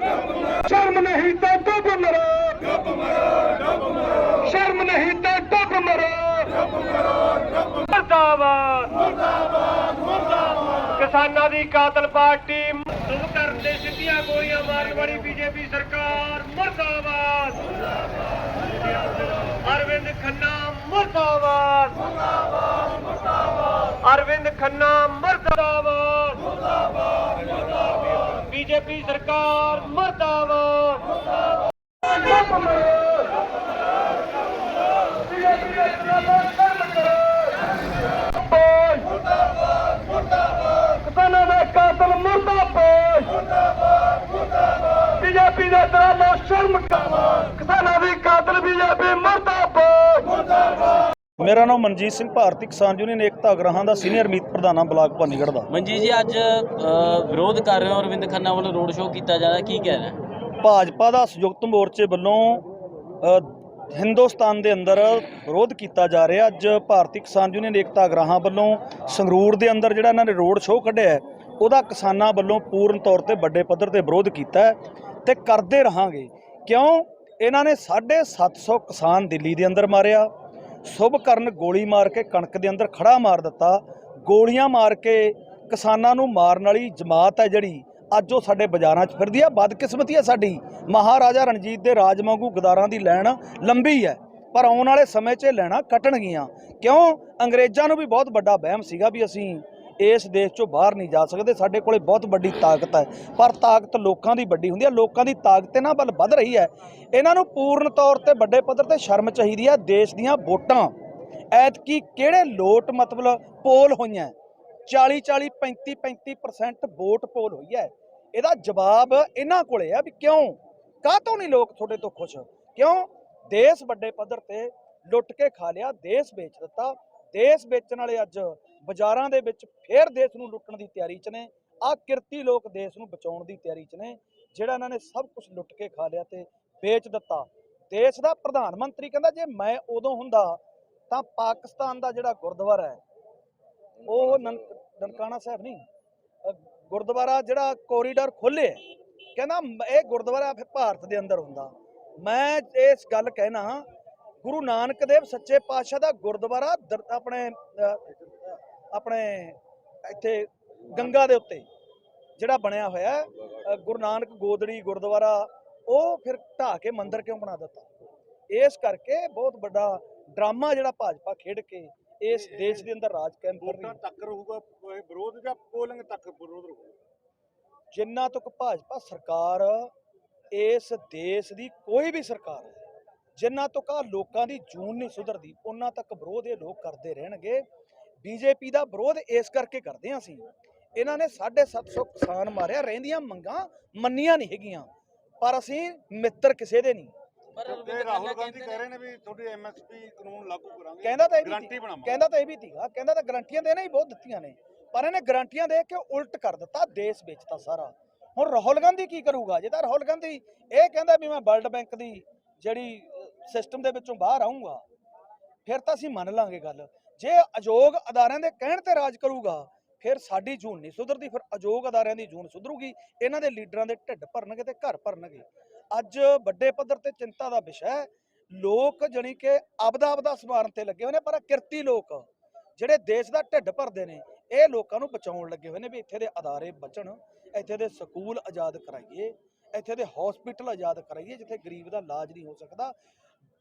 ਨਹੀਂ ਤਾਂ ਡੱਬ ਮਰੋ। ਸ਼ਰਮ ਨਹੀਂ ਤਾਂ ਮਰੋ ਸ਼ਰਮ ਨਹੀਂ ਤਾਂ ਡੱਬ ਮਰੋ। ਮਰਦਾਬਾਦ। ਕਿਸਾਨਾਂ ਦੀ ਕਾਤਲ ਪਾਰਟੀ। ਸੁਭ ਕਰਨ ਦੇ ਸਿੱਧੀਆਂ ਗੋਲੀਆਂ ਮਾਰੀ ਵਾਲੀ ਬੀਜੇਪੀ ਸਰਕਾਰ ਮਰਦਾਬਾਦ। ਅਰਵਿੰਦ ਖੰਨਾ ਮਰਦਾਬਾਦ। ਅਰਵਿੰਦ ਖੰਨਾ ਮਰਦਾਬਾਦ। ਬੀਜੇਪੀ ਸਰਕਾਰ ਮਰਦਾਬਾਦ ਕਿਸਾਨਾਂ ਦਾ ਕਾਤਲ ਮੁਰਦਾਬਾਦ ਬੀਜੇਪੀ ਦੇ ਦਰਾਲੋ ਸ਼ਰਮ ਕਰ ਕਿਸਾਨਾਂ ਦੀ ਕਾਤਲ ਬੀਜੇਪੀ ਮੁਰਦਾਬਾਦ ਮੇਰਾ ਨਾਮ ਮਨਜੀਤ ਸਿੰਘ ਭਾਰਤੀ ਕਿਸਾਨ ਯੂਨੀਅਨ ਏਕਤਾ ਅਗਰਾਹਾਂ ਦਾ ਸੀਨੀਅਰ ਮੀਤ ਪ੍ਰਧਾਨਾ ਬਲਾਕ ਭਾਨੀਗੜ੍ਹ ਦਾ। ਮਨਜੀਤ ਜੀ ਅੱਜ ਵਿਰੋਧ ਕਰ ਰਹੇ ਹੋ ਅਰਵਿੰਦ ਖੰਨਾ ਵੱਲੋਂ ਰੋਡ ਸ਼ੋਅ ਕੀਤਾ ਜਾ ਰਿਹਾ ਕੀ ਕਹਿ ਰਹੇ ਭਾਜਪਾ ਦਾ ਸੰਯੁਕਤ ਮੋਰਚੇ ਵੱਲੋਂ ਹਿੰਦੁਸਤਾਨ ਦੇ ਅੰਦਰ ਵਿਰੋਧ ਕੀਤਾ ਜਾ ਰਿਹਾ। ਅੱਜ ਭਾਰਤੀ ਕਿਸਾਨ ਯੂਨੀਅਨ ਏਕਤਾ ਅਗਰਾਹਾਂ ਵੱਲੋਂ ਸੰਗਰੂਰ ਦੇ ਅੰਦਰ ਜਿਹੜਾ ਇਹਨਾਂ ਨੇ ਰੋਡ ਸ਼ੋਅ ਕੱਢਿਆ ਉਹਦਾ ਕਿਸਾਨਾਂ ਵੱਲੋਂ ਪੂਰਨ ਤੌਰ ਤੇ ਵੱਡੇ ਪੱਧਰ ਤੇ ਵਿਰੋਧ ਕੀਤਾ ਤੇ ਕਰਦੇ ਰਹਾਂਗੇ। ਕਿਉਂ? ਇਹਨਾਂ ਨੇ 750 ਕਿਸਾਨ ਦਿੱਲੀ ਦੇ ਅੰਦਰ ਮਾਰਿਆ। ਸ਼ੁਭ ਕਰਨ ਗੋਲੀ ਮਾਰ ਕੇ ਕਣਕ ਦੇ ਅੰਦਰ ਖੜਾ ਮਾਰ ਦਿੱਤਾ। ਗੋਲੀਆਂ ਮਾਰ ਕੇ ਕਿਸਾਨਾਂ ਨੂੰ ਮਾਰਨ ਵਾਲੀ ਜਮਾਤ ਹੈ ਜਿਹੜੀ। ਅੱਜ ਉਹ ਸਾਡੇ ਬਾਜ਼ਾਰਾਂ 'ਚ ਫਿਰਦੀ ਆ। ਬਦਕਿਸਮਤੀ ਹੈ ਸਾਡੀ। ਮਹਾਰਾਜਾ ਰਣਜੀਤ ਦੇ ਰਾਜ ਵਾਂਗੂ ਗਦਾਰਾਂ ਦੀ ਲੈਣ ਲੰਬੀ ਹੈ। ਪਰ ਆਉਣ ਵਾਲੇ ਸਮੇਂ 'ਚ ਇਹ ਲੈਣਾ ਕੱਟਣਗੀਆਂ। ਕਿਉਂ? ਅੰਗਰੇਜ਼ਾਂ ਨੂੰ ਵੀ ਬਹੁਤ ਵੱਡਾ ਵਹਿਮ ਸੀਗਾ ਵੀ ਅਸੀਂ ਇਸ ਦੇਸ਼ 'ਚੋਂ ਬਾਹਰ ਨਹੀਂ ਜਾ ਸਕਦੇ। ਸਾਡੇ ਕੋਲੇ ਬਹੁਤ ਵੱਡੀ ਤਾਕਤ ਹੈ। ਪਰ ਤਾਕਤ ਲੋਕਾਂ ਦੀ ਵੱਡੀ ਹੁੰਦੀ ਹੈ। ਲੋਕਾਂ ਦੀ ਤਾਕਤ ਇਹਨਾਂ ਵੱਲ ਵੱਧ ਰਹੀ ਹੈ। ਇਹਨਾਂ ਨੂੰ ਪੂਰਨ ਤੌਰ ਤੇ ਵੱਡੇ ਪੱਧਰ ਤੇ ਸ਼ਰਮ ਚਾਹੀਦੀ ਹੈ। ਦੇਸ਼ ਦੀਆਂ ਵੋਟਾਂ। ਐਤਕੀ ਕਿਹੜੇ ਲੋਟ ਮਤਲਬ ਪੋਲ ਹੋਈਆਂ? 40 40 35 35% ਵੋਟ ਪੋਲ ਹੋਈ ਹੈ। ਇਹਦਾ ਜਵਾਬ ਇਹਨਾਂ ਕੋਲੇ ਆ ਵੀ ਕਿਉਂ? ਕਾਹਤੋਂ ਨਹੀਂ ਲੋਕ ਤੁਹਾਡੇ ਤੋਂ ਖੁਸ਼? ਕਿਉਂ? ਦੇਸ਼ ਵੱਡੇ ਪੱਧਰ ਤੇ ਲੁੱਟ ਕੇ ਖਾ ਲਿਆ, ਦੇਸ਼ ਵੇਚ ਦਿੱਤਾ। ਦੇਸ਼ ਵੇਚਣ ਵਾਲੇ ਅੱਜ ਬਾਜ਼ਾਰਾਂ ਦੇ ਵਿੱਚ ਫੇਰ ਦੇਸ਼ ਨੂੰ ਲੁੱਟਣ ਦੀ ਤਿਆਰੀ 'ਚ ਨੇ ਆ ਕਿਰਤੀ ਲੋਕ ਦੇਸ਼ ਨੂੰ ਬਚਾਉਣ ਦੀ ਤਿਆਰੀ 'ਚ ਨੇ, ਜਿਹੜਾ ਇਹਨਾਂ ਨੇ ਸਭ ਕੁਝ ਲੁੱਟ ਕੇ ਖਾ ਲਿਆ ਤੇ ਵੇਚ ਦਿੱਤਾ। ਦੇਸ਼ ਦਾ ਪ੍ਰਧਾਨ ਮੰਤਰੀ ਕਹਿੰਦਾ, ਜੇ ਮੈਂ ਉਦੋਂ ਹੁੰਦਾ ਤਾਂ ਪਾਕਿਸਤਾਨ ਦਾ ਜਿਹੜਾ ਗੁਰਦੁਆਰਾ ਹੈ, ਉਹ ਨਨਕਾਣਾ ਸਾਹਿਬ ਨਹੀਂ ਗੁਰਦੁਆਰਾ ਜਿਹੜਾ ਕੋਰੀਡੋਰ ਖੋਲੇ ਕਹਿੰਦਾ ਇਹ ਗੁਰਦੁਆਰਾ ਫਿਰ ਭਾਰਤ ਦੇ ਅੰਦਰ ਹੁੰਦਾ। ਮੈਂ ਇਸ ਗੱਲ ਕਹਿਣਾ, ਗੁਰੂ ਨਾਨਕ ਦੇਵ ਸੱਚੇ ਪਾਤਸ਼ਾਹ ਦਾ ਗੁਰਦੁਆਰਾ ਦਰ- ਆਪਣੇ ਆਪਣੇ ਇੱਥੇ ਗੰਗਾ ਦੇ ਉੱਤੇ ਜਿਹੜਾ ਬਣਿਆ ਹੋਇਆ ਗੁਰੂ ਨਾਨਕ ਗੋਦੜੀ ਗੁਰਦੁਆਰਾ ਉਹ ਫਿਰ ਢਾਹ ਕੇ ਮੰਦਿਰ ਕਿਉਂ ਬਣਾ ਦਿੱਤਾ? ਇਸ ਕਰਕੇ ਬਹੁਤ ਵੱਡਾ ਡਰਾਮਾ ਜਿਹੜਾ ਭਾਜਪਾ ਖੇਡ ਕੇ ਇਸ ਦੇਸ਼ ਦੇ ਅੰਦਰ ਰਾਜ ਕਾਇਮ ਕਰ ਰਹੀ ਹੈ। ਤੱਕ ਰਹੂਗਾ ਵਿਰੋਧ ਜਾਂ ਪੋਲਿੰਗ ਤੱਕ ਵਿਰੋਧ ਰਹੂਗਾ? ਜਿੰਨਾ ਤੱਕ ਭਾਜਪਾ ਸਰਕਾਰ ਇਸ ਦੇਸ਼ ਦੀ ਕੋਈ ਵੀ ਸਰਕਾਰ ਜਿੰਨਾ ਤੱਕ ਲੋਕਾਂ ਦੀ ਜੂਨ ਨਹੀਂ ਸੁਧਰਦੀ ਉਹਨਾਂ ਤੱਕ ਵਿਰੋਧ ਇਹ ਲੋਕ ਕਰਦੇ ਰਹਿਣਗੇ। ਬੀਜੇਪੀ ਦਾ ਵਿਰੋਧ ਇਸ ਕਰਕੇ ਕਰਦੇ ਹਾਂ ਅਸੀਂ। ਇਹਨਾਂ ਨੇ 750 ਕਿਸਾਨ ਮਾਰਿਆ ਰਹਿੰਦੀਆਂ ਮੰਗਾਂ ਮੰਨੀਆਂ ਨਹੀਂ ਹੈਗੀਆਂ। ਪਰ ਅਸੀਂ ਮਿੱਤਰ ਕਿਸੇ ਦੇ ਨਹੀਂ। ਪਰ ਰਾਹੁਲ ਗਾਂਧੀ ਕਹਿੰਦੇ ਕਹਿ ਰਹੇ ਨੇ ਵੀ ਤੁਹਾਡੀ ਐਮਐਸਪੀ ਕਾਨੂੰਨ ਲਾਗੂ ਕਰਾਂਗੇ। ਕਹਿੰਦਾ ਤਾਂ ਇਹ ਵੀ ਗਰੰਟੀ ਬਣਾਵਾਂਗੇ। ਕਹਿੰਦਾ ਤਾਂ ਇਹ ਵੀ ਸੀਗਾ ਕਹਿੰਦਾ ਤਾਂ ਗਰੰਟੀਆਂ ਦੇਣਾ ਹੀ ਬਹੁਤ ਦਿੱਤੀਆਂ ਨੇ। ਪਰ ਇਹਨੇ ਗਰੰਟੀਆਂ ਦੇ ਕੇ ਉਲਟ ਕਰ ਦਿੱਤਾ ਦੇਸ਼ ਵੇਚਤਾ ਸਾਰਾ। ਹੁਣ ਰਾਹੁਲ ਗਾਂਧੀ ਕੀ ਕਰੂਗਾ? ਜੇ ਤਾਂ ਰਾਹੁਲ ਗਾਂਧੀ ਇਹ ਕਹਿੰਦਾ ਵੀ ਮੈਂ ਵਰਲਡ ਬੈਂਕ ਦੀ ਜਿਹੜੀ ਸਿਸਟਮ ਦੇ ਵਿੱਚੋਂ ਬਾਹਰ ਆਉਂਗਾ ਫਿਰ ਤਾਂ ਅਸੀਂ ਮੰਨ ਲਾਂਗੇ ਗੱਲ। ਜੇ ਅਯੋਗ ਅਦਾਰਿਆਂ ਦੇ ਕਹਿਣ ਤੇ ਰਾਜ ਕਰੂਗਾ, ਫਿਰ ਸਾਡੀ ਜੂਨ ਨਹੀਂ ਸੁਧਰਦੀ, ਫਿਰ ਅਯੋਗ ਅਦਾਰਿਆਂ ਦੀ ਜੂਨ ਸੁਧਰੂਗੀ। ਇਹਨਾਂ ਦੇ ਲੀਡਰਾਂ ਦੇ ਢਿੱਡ ਭਰਨਗੇ ਤੇ ਘਰ ਭਰਨਗੇ। ਅੱਜ ਵੱਡੇ ਪੱਧਰ ਤੇ ਚਿੰਤਾ ਦਾ ਵਿਸ਼ਾ ਹੈ। ਲੋਕ ਜਣੀ ਕਿ ਆਪਦਾ ਆਪਦਾ ਸਮਾਰਨ ਤੇ ਲੱਗੇ ਹੋਏ ਨੇ, ਪਰ ਕਿਰਤੀ ਲੋਕ, ਜਿਹੜੇ ਦੇਸ਼ ਦਾ ਢਿੱਡ ਭਰਦੇ ਨੇ, ਇਹ ਲੋਕਾਂ ਨੂੰ ਬਚਾਉਣ ਲੱਗੇ ਹੋਏ ਨੇ ਵੀ ਇੱਥੇ ਦੇ ਅਦਾਰੇ ਬਚਣ, ਇੱਥੇ ਦੇ ਸਕੂਲ ਆਜ਼ਾਦ ਕਰਾਈਏ, ਇੱਥੇ ਦੇ ਹਸਪੀਟਲ ਆਜ਼ਾਦ ਕਰਾਈਏ, ਜਿੱਥੇ ਗਰੀਬ ਦਾ ਇਲਾਜ ਨਹੀਂ ਹੋ ਸਕਦਾ।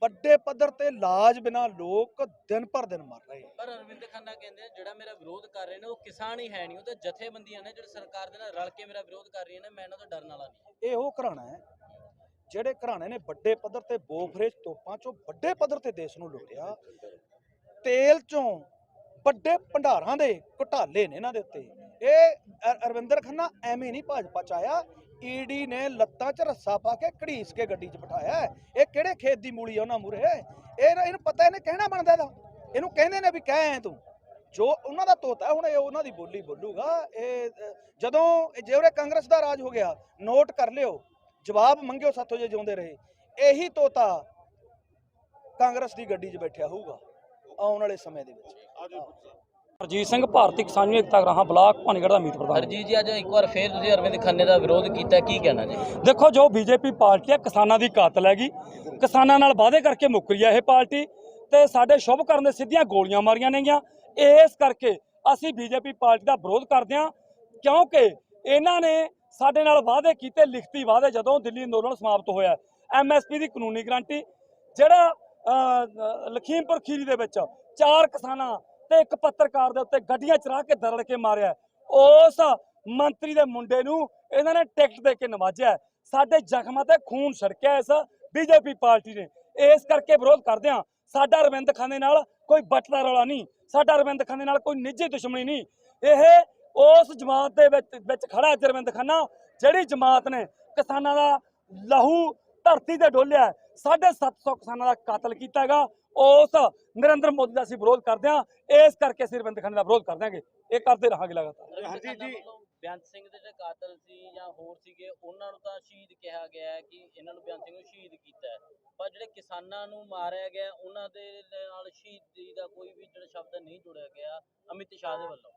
ਵੱਡੇ ਪੱਧਰ ਤੇ ਇਲਾਜ ਬਿਨਾ ਲੋਕ ਦਿਨ ਭਰ ਦਿਨ ਮਰ ਰਹੇ। ਪਰ ਅਰਵਿੰਦ ਖੰਨਾ ਕਹਿੰਦੇ ਜਿਹੜਾ ਮੇਰਾ ਵਿਰੋਧ ਕਰ ਰਹੇ ਨੇ ਉਹ ਕਿਸਾਨ ਹੀ ਹੈ ਨਹੀਂ ਉਹ ਤਾਂ ਜਥੇਬੰਦੀਆਂ ਨੇ ਜਿਹੜੇ ਸਰਕਾਰ ਦੇ ਨਾਲ ਰਲ ਕੇ ਮੇਰਾ ਵਿਰੋਧ ਕਰ ਰਹੀਆਂ ਨੇ ਮੈਂ ਇਹਨਾਂ ਤੋਂ ਡਰਨ ਵਾਲਾ ਨਹੀਂ ਇਹ ਉਹ ਘਰਾਣਾ ਹੈ ਜਿਹੜੇ ਘਰਾਣੇ ਨੇ ਵੱਡੇ ਪੱਧਰ ਤੇ ਬੋਫਰੇਜ ਤੋਪਾਂ ਚੋਂ ਵੱਡੇ ਪੱਧਰ ਤੇ ਦੇਸ਼ ਨੂੰ ਲੁੱਟਿਆ ਤੇਲ ਚੋਂ ਵੱਡੇ ਭੰਡਾਰਾਂ ਦੇ ਘੁਟਾਲੇ ਨੇ ਇਹਨਾਂ ਦੇ ਉੱਤੇ ਇਹ ਅਰਵਿੰਦਰ ਖੰਨਾ ਐਵੇਂ ਨਹੀਂ ਭਾਜਪਾ ਚ ਆਇਆ ਈਡੀ ਨੇ ਲੱਤਾਂ 'ਚ ਰੱਸਾ ਪਾ ਕੇ ਘੜੀਸ ਕੇ ਗੱਡੀ 'ਚ ਬਿਠਾਇਆ ਇਹ ਕਿਹੜੇ ਖੇਤ ਦੀ ਮੂਲੀ ਆ ਉਹਨਾਂ ਮੂਰੇ ਇਹ ਇਹਨੂੰ ਪਤਾ ਇਹਨੇ ਕਹਿਣਾ ਬਣਦਾ ਇਹਦਾ। ਇਹਨੂੰ ਕਹਿੰਦੇ ਨੇ ਵੀ ਕਹਿ ਤੂੰ। ਜੋ ਉਹਨਾਂ ਦਾ ਤੋਤਾ ਹੁਣ ਇਹ ਉਹਨਾਂ ਦੀ ਬੋਲੀ ਬੋਲੂਗਾ। ਇਹ ਜਦੋਂ ਇਹ ਜੇ ਉਰੇ ਕਾਂਗਰਸ ਦਾ ਰਾਜ ਹੋ ਗਿਆ, ਨੋਟ ਕਰ ਲਿਓ। ਜਵਾਬ ਮੰਗਿਓ ਸਾਥੋਂ ਜੇ ਜਿਉਂਦੇ ਰਹੇ। ਇਹੀ ਤੋਤਾ ਕਾਂਗਰਸ ਦੀ ਗੱਡੀ 'ਚ ਬੈਠਿਆ ਹੋਊਗਾ ਆਉਣ ਵਾਲੇ ਸਮੇਂ ਦੇ ਵਿੱਚ। ਹਰਜੀਤ ਸਿੰਘ ਭਾਰਤੀ ਕਿਸਾਨ ਏਕਤਾ ਗਰਾਹਾਂ ਬਲਾਕ ਭਾਨੀਗੜ੍ਹ ਦਾ ਮੀਤ ਪ੍ਰਧਾਨ। ਹਰਜੀਤ ਜੀ ਅੱਜ ਇੱਕ ਵਾਰ ਫੇਰ ਤੁਸੀਂ ਅਰਵਿੰਦ ਖੰਨੇ ਦਾ ਵਿਰੋਧ ਕੀਤਾ ਕੀ ਕਹਿਣਾ ਜੀ? ਦੇਖੋ ਜੋ ਬੀਜੇਪੀ ਪਾਰਟੀ ਹੈ ਕਿਸਾਨਾਂ ਦੀ ਕਾਤਲ ਹੈਗੀ ਕਿਸਾਨਾਂ ਨਾਲ ਵਾਅਦੇ ਕਰਕੇ ਮੁੱਕਰੀ ਹੈ ਇਹ ਪਾਰਟੀ ਤੇ ਸਾਡੇ ਸ਼ੁਭ ਕਰਨ ਦੇ ਸਿੱਧੀਆਂ ਗੋਲੀਆਂ ਮਾਰੀਆਂ ਨੇਗੀਆਂ। ਇਸ ਕਰਕੇ ਅਸੀਂ ਬੀਜੇਪੀ ਪਾਰਟੀ ਦਾ ਵਿਰੋਧ ਕਰਦੇ ਹਾਂ ਕਿਉਂਕਿ ਇਹਨਾਂ ਨੇ ਸਾਡੇ ਨਾਲ ਵਾਅਦੇ ਕੀਤੇ ਲਿਖਤੀ ਵਾਅਦੇ ਜਦੋਂ ਦਿੱਲੀ ਅੰਦੋਲਨ ਸਮਾਪਤ ਹੋਇਆ। ਐਮਐਸਪੀ ਦੀ ਕਾਨੂੰਨੀ ਗਰੰਟੀ ਜਿਹੜਾ ਲਖੀਮਪੁਰ ਖੀਰੀ ਦੇ ਵਿੱਚ ਚਾਰ ਕਿਸਾਨਾਂ ਤੇ ਇੱਕ ਪੱਤਰਕਾਰ ਦੇ ਉੱਤੇ ਗੱਡੀਆਂ ਚਰਾ ਕੇ ਦਰੜ ਕੇ ਮਾਰਿਆ। ਉਸ ਮੰਤਰੀ ਦੇ ਮੁੰਡੇ ਨੂੰ ਇਹਨਾਂ ਨੇ ਟਿਕਟ ਦੇ ਕੇ ਨਵਾਜਿਆ। ਸਾਡੇ ਜ਼ਖਮਾਂ ਤੇ ਖੂਨ ਛੜਕਿਆ ਇਸ ਬੀਜੇਪੀ ਪਾਰਟੀ ਨੇ। ਇਸ ਕਰਕੇ ਵਿਰੋਧ ਕਰਦੇ ਹਾਂ। ਸਾਡਾ ਅਰਵਿੰਦ ਖਾਨੇ ਨਾਲ ਕੋਈ ਬੱਟਦਾ ਰੌਲਾ ਨਹੀਂ। ਸਾਡਾ ਅਰਵਿੰਦ ਖਾਨੇ ਨਾਲ ਕੋਈ ਨਿੱਜੀ ਦੁਸ਼ਮਣੀ ਨਹੀਂ। ਇਹ ਉਸ ਜਮਾਤ ਦੇ ਵਿੱਚ ਵਿੱਚ ਖੜਾ ਹੈ ਅਰਵਿੰਦ ਖਾਨਾ, ਜਿਹੜੀ ਜਮਾਤ ਨੇ ਕਿਸਾਨਾਂ ਦਾ ਲਹੂ ਧਰਤੀ ਤੇ ਡੋਲਿਆ। 750 ਕਿਸਾਨਾਂ ਦਾ ਕਤਲ ਕੀਤਾ ਹੈਗਾ ਉਸ ਨਰਿੰਦਰ ਮੋਦੀ ਦਾ ਅਸੀਂ ਵਿਰੋਧ ਕਰਦੇ ਹਾਂ। ਇਸ ਕਰਕੇ ਅਸੀਂ ਅਰਵਿੰਦ ਖਾਨੇ ਦਾ ਵਿਰੋਧ ਕਰ ਦਿਆਂਗੇ ਇਹ ਕਰਦੇ ਰਹਾਂਗੇ ਲਗਾਤਾਰ। ਹਰਜੀਤ ਜੀ। ਬੇਅੰਤ ਸਿੰਘ ਦੇ ਜਿਹੜੇ ਕਾਤਲ ਸੀ ਜਾਂ ਹੋਰ ਸੀਗੇ ਉਹਨਾਂ ਨੂੰ ਤਾਂ ਸ਼ਹੀਦ ਕਿਹਾ ਗਿਆ ਹੈ ਕਿ ਇਹਨਾਂ ਨੂੰ ਬੇਅੰਤ ਸਿੰਘ ਨੂੰ ਸ਼ਹੀਦ ਕੀਤਾ ਪਰ ਜਿਹੜੇ ਕਿਸਾਨਾਂ ਨੂੰ ਮਾਰਿਆ ਗਿਆ ਉਹਨਾਂ ਦੇ ਨਾਲ ਸ਼ਹੀਦੀ ਦਾ ਕੋਈ ਵੀ ਜਿਹੜਾ ਸ਼ਬਦ ਨਹੀਂ ਜੁੜਿਆ ਗਿਆ ਅਮਿਤ ਸ਼ਾਹ ਦੇ ਵੱਲੋਂ।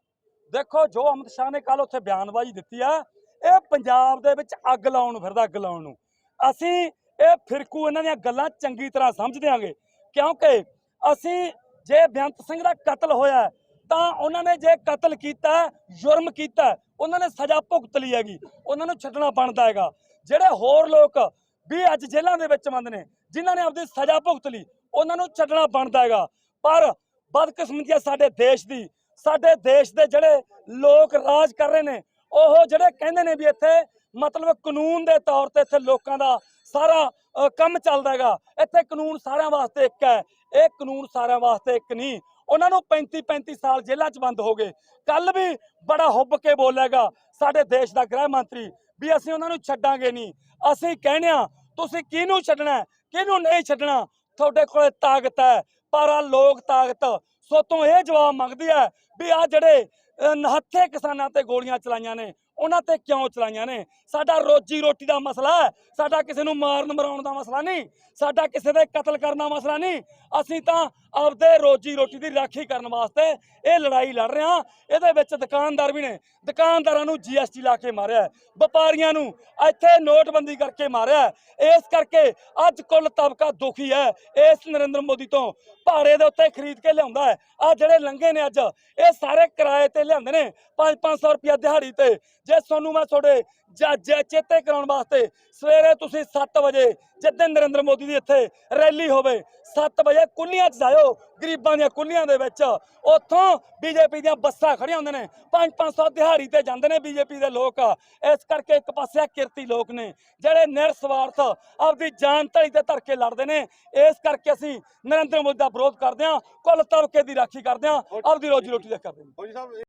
ਦੇਖੋ ਜੋ ਅਮਿਤ ਸ਼ਾਹ ਨੇ ਕੱਲ ਉੱਥੇ ਬਿਆਨਬਾਜ਼ੀ ਦਿੱਤੀ ਆ ਇਹ ਪੰਜਾਬ ਦੇ ਵਿੱਚ ਅੱਗ ਲਾਉਣ ਨੂੰ ਫਿਰਦਾ ਅੱਗ ਲਾਉਣ ਨੂੰ। ਅਸੀਂ ਇਹ ਫਿਰਕੂ ਇਹਨਾਂ ਦੀਆਂ ਗੱਲਾਂ ਚੰਗੀ ਤਰ੍ਹਾਂ ਸਮਝਦੇ ਆਂਗੇ ਕਿਉਂਕਿ ਅਸੀਂ ਜੇ ਬੇਅੰਤ ਸਿੰਘ ਦਾ ਕਤਲ ਹੋਇਆ ਤਾਂ ਉਹਨਾਂ ਨੇ ਜੇ ਕਤਲ ਕੀਤਾ ਜੁਰਮ ਕੀਤਾ ਉਹਨਾਂ ਨੇ ਸਜ਼ਾ ਭੁਗਤ ਲਈ ਹੈਗੀ। ਉਹਨਾਂ ਨੂੰ ਛੱਡਣਾ ਬਣਦਾ ਹੈਗਾ। ਜਿਹੜੇ ਹੋਰ ਲੋਕ ਵੀ ਅੱਜ ਜੇਲ੍ਹਾਂ ਦੇ ਵਿੱਚ ਬੰਦ ਨੇ, ਜਿਨ੍ਹਾਂ ਨੇ ਆਪਣੀ ਸਜ਼ਾ ਭੁਗਤ ਲਈ, ਉਹਨਾਂ ਨੂੰ ਛੱਡਣਾ ਬਣਦਾ ਹੈਗਾ। ਪਰ ਬਦਕਿਸਮਤੀ ਹੈ ਸਾਡੇ ਦੇਸ਼ ਦੀ। ਸਾਡੇ ਦੇਸ਼ ਦੇ ਜਿਹੜੇ ਲੋਕ ਰਾਜ ਕਰ ਰਹੇ ਨੇ, ਉਹ ਜਿਹੜੇ ਕਹਿੰਦੇ ਨੇ ਵੀ ਇੱਥੇ ਮਤਲਬ ਕਾਨੂੰਨ ਦੇ ਤੌਰ ਤੇ ਇੱਥੇ ਲੋਕਾਂ ਦਾ ਸਾਰਾ ਕੰਮ ਚੱਲਦਾ ਹੈਗਾ। ਇੱਥੇ ਕਾਨੂੰਨ ਸਾਰਿਆਂ ਵਾਸਤੇ ਇੱਕ ਹੈ। ਇਹ ਕਾਨੂੰਨ ਸਾਰਿਆਂ ਵਾਸਤੇ ਇੱਕ ਨਹੀਂ। ਉਹਨਾਂ ਨੂੰ 35 35 ਸਾਲ ਜੇਲ੍ਹਾਂ 'ਚ ਬੰਦ ਹੋ ਗਏ। ਕੱਲ ਵੀ ਬੜਾ ਹੁੱਬ ਕੇ ਬੋਲੇਗਾ ਸਾਡੇ ਦੇਸ਼ ਦਾ ਗ੍ਰਹਿ ਮੰਤਰੀ, ਵੀ ਅਸੀਂ ਉਹਨਾਂ ਨੂੰ ਛੱਡਾਂਗੇ ਨਹੀਂ। ਅਸੀਂ ਕਹਿੰਦੇ ਹਾਂ, ਤੁਸੀਂ ਕਿਹਨੂੰ ਛੱਡਣਾ ਕਿਹਨੂੰ ਨਹੀਂ ਛੱਡਣਾ? ਤੁਹਾਡੇ ਕੋਲੇ ਤਾਕਤ ਹੈ, ਪਰ ਆ ਲੋਕ ਤਾਕਤ, ਸੋ ਤੋਂ ਇਹ ਜਵਾਬ ਮੰਗਦੀ ਹੈ ਵੀ ਆ ਜਿਹੜੇ ਨਹੱਥੇ ਕਿਸਾਨਾਂ ਤੇ ਗੋਲੀਆਂ ਚਲਾਈਆਂ ਨੇ ਉਹਨਾਂ ਤੇ ਕਿਉਂ ਚਲਾਈਆਂ ਨੇ? ਸਾਡਾ ਰੋਜੀ ਰੋਟੀ ਦਾ ਮਸਲਾ ਹੈ। ਸਾਡਾ ਕਿਸੇ ਨੂੰ ਮਾਰਨ ਮਰਾਉਣ ਦਾ ਮਸਲਾ ਨਹੀਂ। ਸਾਡਾ ਕਿਸੇ ਦੇ ਕਤਲ ਕਰਨ ਦਾ ਮਸਲਾ ਨਹੀਂ। ਅਸੀਂ ਤਾਂ ਆਪਦੇ ਰੋਜੀ ਰੋਟੀ ਦੀ ਰਾਖੀ ਕਰਨ ਵਾਸਤੇ ਇਹ ਲੜਾਈ ਲੜ ਰਹੇ ਹਾਂ। ਇਹਦੇ ਵਿੱਚ ਦੁਕਾਨਦਾਰ ਵੀ ਨੇ। ਦੁਕਾਨਦਾਰਾਂ ਨੂੰ ਜੀਐਸਟੀ ਲਾ ਕੇ ਮਾਰਿਆ ਵਪਾਰੀਆਂ ਨੂੰ ਇੱਥੇ ਨੋਟਬੰਦੀ ਕਰਕੇ ਮਾਰਿਆ ਇਸ ਕਰਕੇ ਅੱਜ ਕੁੱਲ ਤਬਕਾ ਦੁਖੀ ਹੈ। ਇਸ ਨਰਿੰਦਰ ਮੋਦੀ ਤੋਂ ਭਾੜੇ ਦੇ ਉੱਤੇ ਖਰੀਦ ਕੇ ਲਿਆਉਂਦਾ ਹੈ। ਆ ਜਿਹੜੇ ਲੰਗੇ ਨੇ ਅੱਜ, ਇਹ ਸਾਰੇ ਕਿਰਾਏ ਤੇ ਲਿਆਂਦੇ ਨੇ। 5-500 ਰੁਪਇਆ ਦਿਹਾੜੀ ਤੇ। ਜੇ ਤੁਹਾਨੂੰ ਮੈਂ ਤੁਹਾਡੇ ਜੱਜ ਚੇਤੇ ਕਰਾਉਣ ਵਾਸਤੇ ਸਵੇਰੇ ਤੁਸੀਂ 7 ਵਜੇ ਜਿੱਦਾਂ ਨਰਿੰਦਰ ਮੋਦੀ ਦੀ ਇੱਥੇ ਰੈਲੀ ਹੋਵੇ 7 ਵਜੇ ਕੁੱਲੀਆਂ 'ਚ ਜਾਇਓ, ਗਰੀਬਾਂ ਦੀਆਂ ਕੁੱਲੀਆਂ ਦੇ ਵਿੱਚ। ਉੱਥੋਂ ਬੀਜੇਪੀ ਦੀਆਂ ਬੱਸਾਂ ਖੜੀਆਂ ਹੁੰਦੇ ਨੇ 5-500 ਦਿਹਾੜੀ ਤੇ ਜਾਂਦੇ ਨੇ ਬੀਜੇਪੀ ਦੇ ਲੋਕ। ਇਸ ਕਰਕੇ ਇੱਕ ਪਾਸੇ ਆ ਕਿਰਤੀ ਲੋਕ ਨੇ, ਜਿਹੜੇ ਨਿਰਸਵਾਰਥ ਆਪਦੀ ਜਾਨ ਧੜੀ ਤੇ ਧਰ ਕੇ ਲੜਦੇ ਨੇ। ਇਸ ਕਰਕੇ ਅਸੀਂ ਨਰਿੰਦਰ ਮੋਦੀ ਦਾ ਵਿਰੋਧ ਕਰਦੇ ਹਾਂ, ਕੁੱਲ ਤਬਕੇ ਦੀ ਰਾਖੀ ਕਰਦੇ ਹਾਂ, ਆਪਦੀ ਰੋਜੀ ਰੋਟੀ ਦਾ ਕਰਦੇ ਹਾਂ